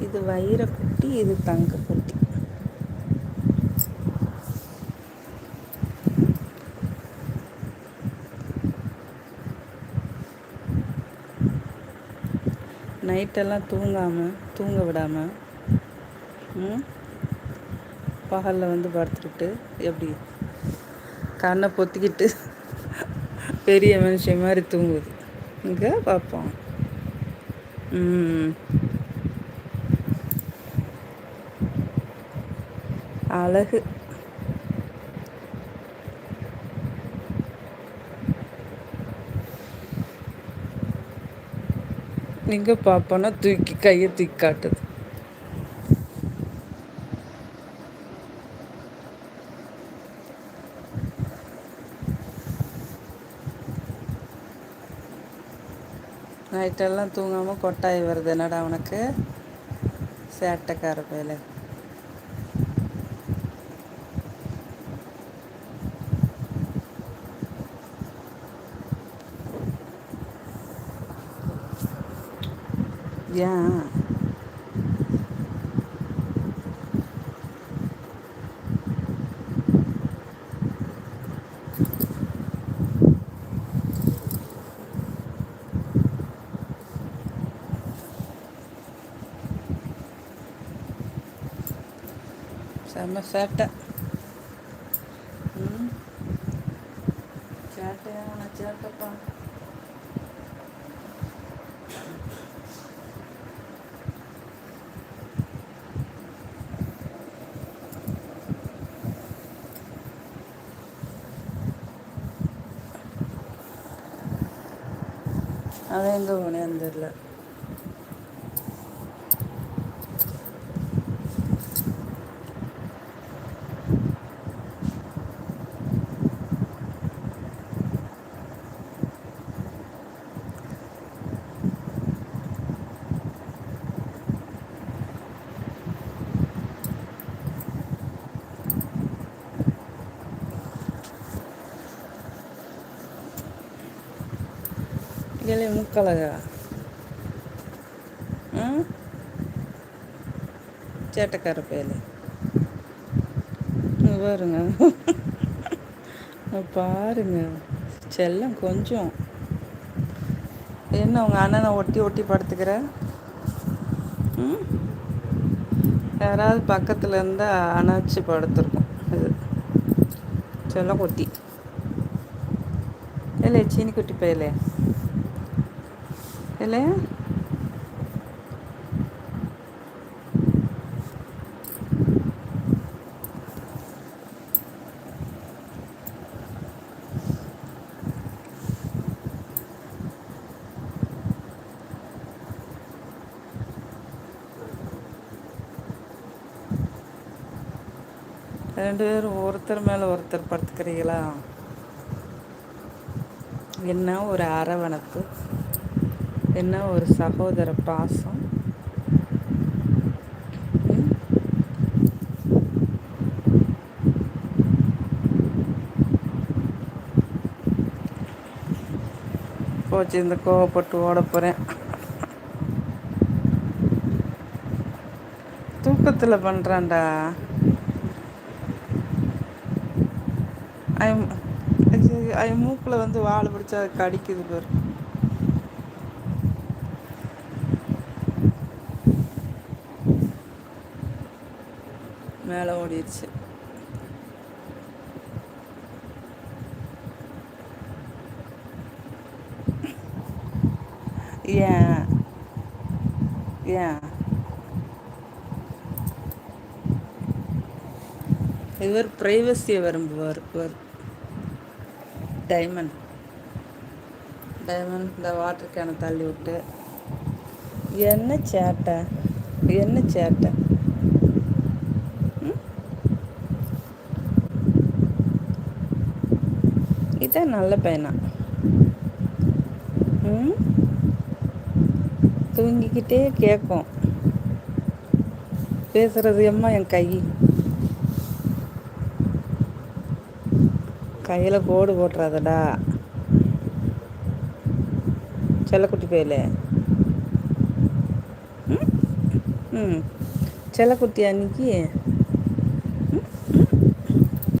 இது வைர குட்டி இது தங்க குட்டி. நைட்டெல்லாம் தூங்காமல் தூங்க விடாமல் பகலில் வந்து படுத்துக்கிட்டு எப்படி கண்ணை பொத்திக்கிட்டு பெரிய மனுஷன் மாதிரி தூங்குது. இங்கே பார்ப்போம் ம். அழகு. எங்கே பார்ப்போன்னா தூக்கி கையை தூக்கி காட்டுது. நைட்டெல்லாம் தூங்காமல் கொட்டாய் வருது. என்னடா உனக்கு? சேட்டைக்கார பேல ஏன் செம்ம சேட்டை ம் சேட்டையான சேட்டைப்பா அது எங்கே போனேன்னு தெரில இலை முக்கலகா ம் சேட்டைக்கார பேலு பாருங்க பாருங்க செல்லம் கொஞ்சம் என்ன உங்கள் அண்ணனை ஒட்டி ஒட்டி படுத்துக்கிற ம் யாராவது பக்கத்தில் இருந்தால் அணைச்சி படுத்துருக்கோம் இது செல்லம் கொட்டி இல்லை சீனி குட்டி பையலே இல்லையா ரெண்டு பேரும் ஒருத்தர் மேலே ஒருத்தர் படுத்துக்கிறீங்களா? என்ன ஒரு அரவணைப்பு? என்ன ஒரு சகோதர பாசம்? போச்சு இந்த கோவப்பட்டு ஓட போகிறேன் தூக்கத்தில் பண்ணுறான்டா ஐ மூக்கில் வந்து வாழை பிடிச்சா அது கடிக்குது பாரு. மேலே ஓடிடுச்சு. ஏன்? ஏன்? இவர் ப்ரைவசியை விரும்புவார். இவர் டைமண்ட் டைமண்ட் இந்த வாட்டர் கேனை தள்ளி விட்டு என்ன சேட்டை என்ன சேட்டை இதான் நல்ல பையனா ம்? தூங்கிக்கிட்டே கேட்கும் பேசுறது எம்மா என் கை? கையில் கோடு போட்டுறாதடா. செல்லக்குட்டி பேல ம்? ம். அன்னைக்கு